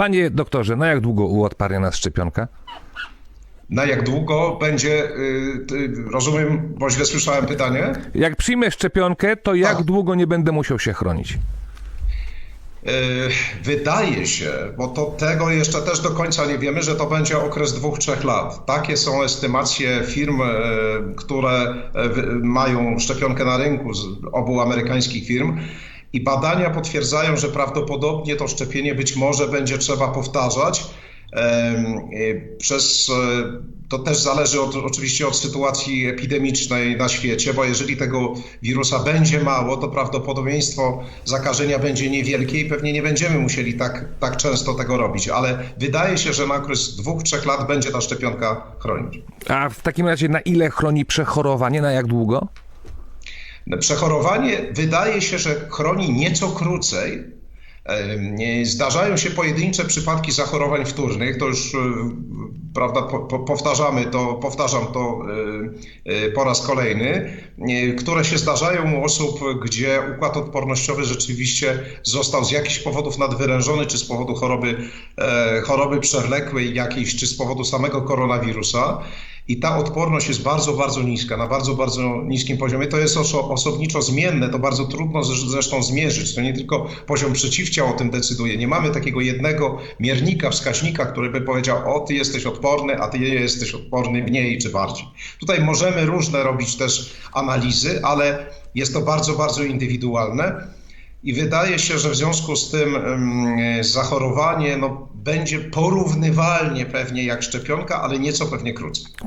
Panie doktorze, na jak długo uodparnia nas szczepionka? Na jak długo będzie, y, rozumiem, bo źle słyszałem pytanie? Jak przyjmę szczepionkę, to jak Tak. długo nie będę musiał się chronić? Y, Wydaje się, bo to tego jeszcze też do końca nie wiemy, że to będzie okres dwóch, trzech lat. Takie są estymacje firm, y, które mają szczepionkę na rynku z obu amerykańskich firm. I badania potwierdzają, że prawdopodobnie to szczepienie być może będzie trzeba powtarzać. Y, Przez, y, to też zależy od, oczywiście od sytuacji epidemicznej na świecie, bo jeżeli tego wirusa będzie mało, to prawdopodobieństwo zakażenia będzie niewielkie i pewnie nie będziemy musieli tak, tak często tego robić. Ale wydaje się, że na okres dwóch, trzech lat będzie ta szczepionka chronić. A w takim razie na ile chroni przechorowanie, na jak długo? Przechorowanie wydaje się, że chroni nieco krócej. Em, nie- Zdarzają się pojedyncze przypadki zachorowań wtórnych, to już e, prawda, po, po, powtarzamy to, powtarzam to e, e, po raz kolejny, e, które się zdarzają u osób, gdzie układ odpornościowy rzeczywiście został z jakichś powodów nadwyrężony, czy z powodu choroby, e, choroby przewlekłej jakiejś, czy z powodu samego koronawirusa. I ta odporność jest bardzo, bardzo niska, na bardzo, bardzo niskim poziomie. To jest oso, osobniczo zmienne, to bardzo trudno zresz- zresztą zmierzyć. To nie tylko poziom przeciwciał o tym decyduje. Nie mamy takiego jednego miernika, wskaźnika, który by powiedział, o ty jesteś odporny, a ty jesteś odporny mniej czy bardziej. Tutaj możemy różne robić też analizy, ale jest to bardzo, bardzo indywidualne. I wydaje się, że w związku z tym ym, zachorowanie no, będzie porównywalnie pewnie jak szczepionka, ale nieco pewnie krócej.